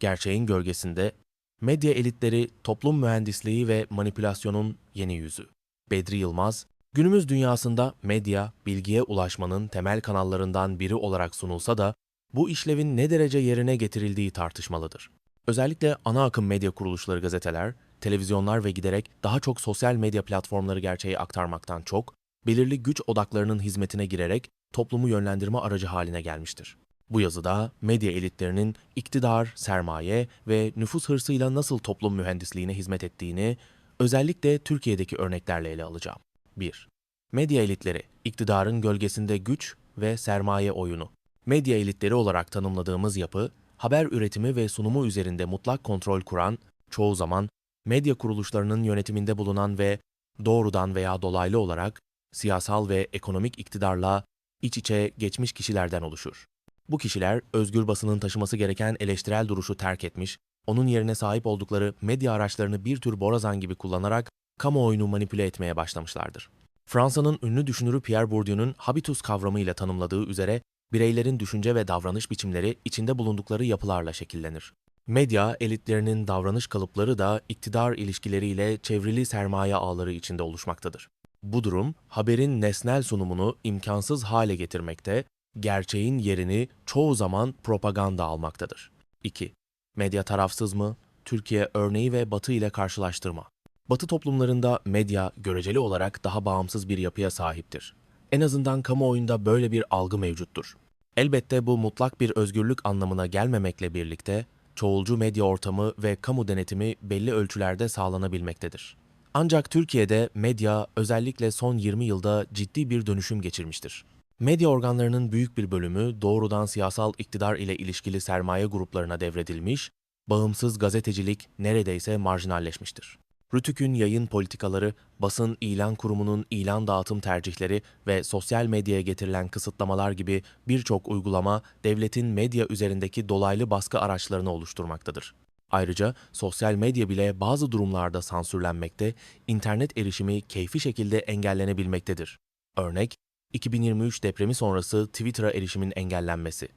Gerçeğin gölgesinde medya elitleri toplum mühendisliği ve manipülasyonun yeni yüzü. Bedri Yılmaz, günümüz dünyasında medya, bilgiye ulaşmanın temel kanallarından biri olarak sunulsa da bu işlevin ne derece yerine getirildiği tartışmalıdır. Özellikle ana akım medya kuruluşları gazeteler, televizyonlar ve giderek daha çok sosyal medya platformları gerçeği aktarmaktan çok, belirli güç odaklarının hizmetine girerek toplumu yönlendirme aracı haline gelmiştir. Bu yazıda medya elitlerinin iktidar, sermaye ve nüfus hırsıyla nasıl toplum mühendisliğine hizmet ettiğini özellikle Türkiye'deki örneklerle ele alacağım. 1. Medya elitleri, iktidarın gölgesinde güç ve sermaye oyunu. Medya elitleri olarak tanımladığımız yapı, haber üretimi ve sunumu üzerinde mutlak kontrol kuran, çoğu zaman medya kuruluşlarının yönetiminde bulunan ve doğrudan veya dolaylı olarak siyasal ve ekonomik iktidarla iç içe geçmiş kişilerden oluşur. Bu kişiler özgür basının taşıması gereken eleştirel duruşu terk etmiş, onun yerine sahip oldukları medya araçlarını bir tür borazan gibi kullanarak kamuoyunu manipüle etmeye başlamışlardır. Fransa'nın ünlü düşünürü Pierre Bourdieu'nun habitus kavramıyla tanımladığı üzere bireylerin düşünce ve davranış biçimleri içinde bulundukları yapılarla şekillenir. Medya elitlerinin davranış kalıpları da iktidar ilişkileriyle çevrili sermaye ağları içinde oluşmaktadır. Bu durum haberin nesnel sunumunu imkansız hale getirmekte, gerçeğin yerini çoğu zaman propaganda almaktadır. 2. Medya tarafsız mı? Türkiye örneği ve Batı ile karşılaştırma. Batı toplumlarında medya göreceli olarak daha bağımsız bir yapıya sahiptir. En azından kamuoyunda böyle bir algı mevcuttur. Elbette bu mutlak bir özgürlük anlamına gelmemekle birlikte çoğulcu medya ortamı ve kamu denetimi belli ölçülerde sağlanabilmektedir. Ancak Türkiye'de medya özellikle son 20 yılda ciddi bir dönüşüm geçirmiştir. Medya organlarının büyük bir bölümü doğrudan siyasal iktidar ile ilişkili sermaye gruplarına devredilmiş, bağımsız gazetecilik neredeyse marjinalleşmiştir. Rütük'ün yayın politikaları, basın ilan kurumunun ilan dağıtım tercihleri ve sosyal medyaya getirilen kısıtlamalar gibi birçok uygulama devletin medya üzerindeki dolaylı baskı araçlarını oluşturmaktadır. Ayrıca sosyal medya bile bazı durumlarda sansürlenmekte, internet erişimi keyfi şekilde engellenebilmektedir. Örnek, 2023 depremi sonrası Twitter'a erişimin engellenmesi.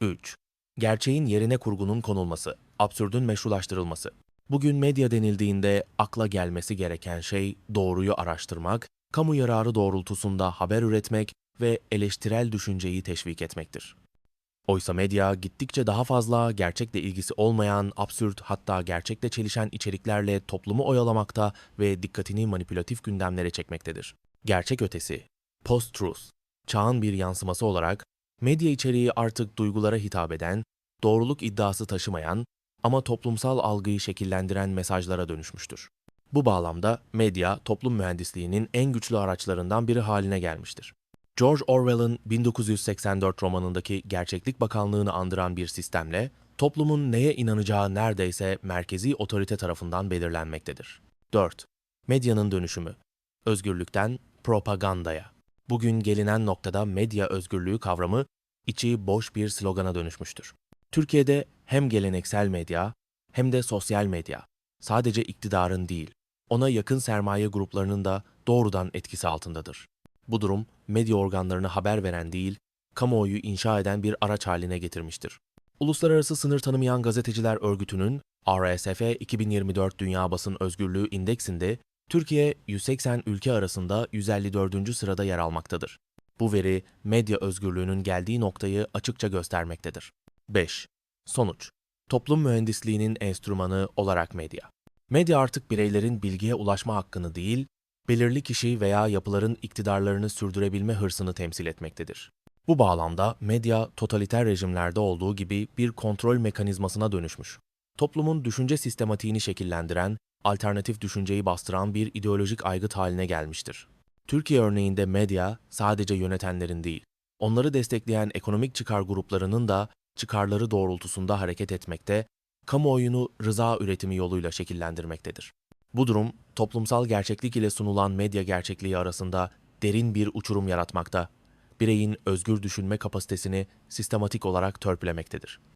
3. Gerçeğin yerine kurgunun konulması, absürdün meşrulaştırılması. Bugün medya denildiğinde akla gelmesi gereken şey doğruyu araştırmak, kamu yararı doğrultusunda haber üretmek ve eleştirel düşünceyi teşvik etmektir. Oysa medya gittikçe daha fazla gerçekle ilgisi olmayan, absürt hatta gerçekle çelişen içeriklerle toplumu oyalamakta ve dikkatini manipülatif gündemlere çekmektedir. Gerçek ötesi, post-truth, çağın bir yansıması olarak medya içeriği artık duygulara hitap eden, doğruluk iddiası taşımayan ama toplumsal algıyı şekillendiren mesajlara dönüşmüştür. Bu bağlamda medya, toplum mühendisliğinin en güçlü araçlarından biri haline gelmiştir. George Orwell'ın 1984 romanındaki gerçeklik bakanlığını andıran bir sistemle, toplumun neye inanacağı neredeyse merkezi otorite tarafından belirlenmektedir. 4. Medyanın dönüşümü. Özgürlükten propagandaya. Bugün gelinen noktada medya özgürlüğü kavramı içi boş bir slogana dönüşmüştür. Türkiye'de hem geleneksel medya hem de sosyal medya sadece iktidarın değil, ona yakın sermaye gruplarının da doğrudan etkisi altındadır. Bu durum medya organlarını haber veren değil, kamuoyu inşa eden bir araç haline getirmiştir. Uluslararası Sınır Tanımayan Gazeteciler Örgütü'nün RSF 2024 Dünya Basın Özgürlüğü İndeksinde Türkiye 180 ülke arasında 154. sırada yer almaktadır. Bu veri medya özgürlüğünün geldiği noktayı açıkça göstermektedir. 5. Sonuç Toplum mühendisliğinin enstrümanı olarak medya. Medya artık bireylerin bilgiye ulaşma hakkını değil, belirli kişi veya yapıların iktidarlarını sürdürebilme hırsını temsil etmektedir. Bu bağlamda medya totaliter rejimlerde olduğu gibi bir kontrol mekanizmasına dönüşmüş. Toplumun düşünce sistematiğini şekillendiren, alternatif düşünceyi bastıran bir ideolojik aygıt haline gelmiştir. Türkiye örneğinde medya sadece yönetenlerin değil, onları destekleyen ekonomik çıkar gruplarının da çıkarları doğrultusunda hareket etmekte, kamuoyunu rıza üretimi yoluyla şekillendirmektedir. Bu durum, toplumsal gerçeklik ile sunulan medya gerçekliği arasında derin bir uçurum yaratmakta, bireyin özgür düşünme kapasitesini sistematik olarak törpülemektedir.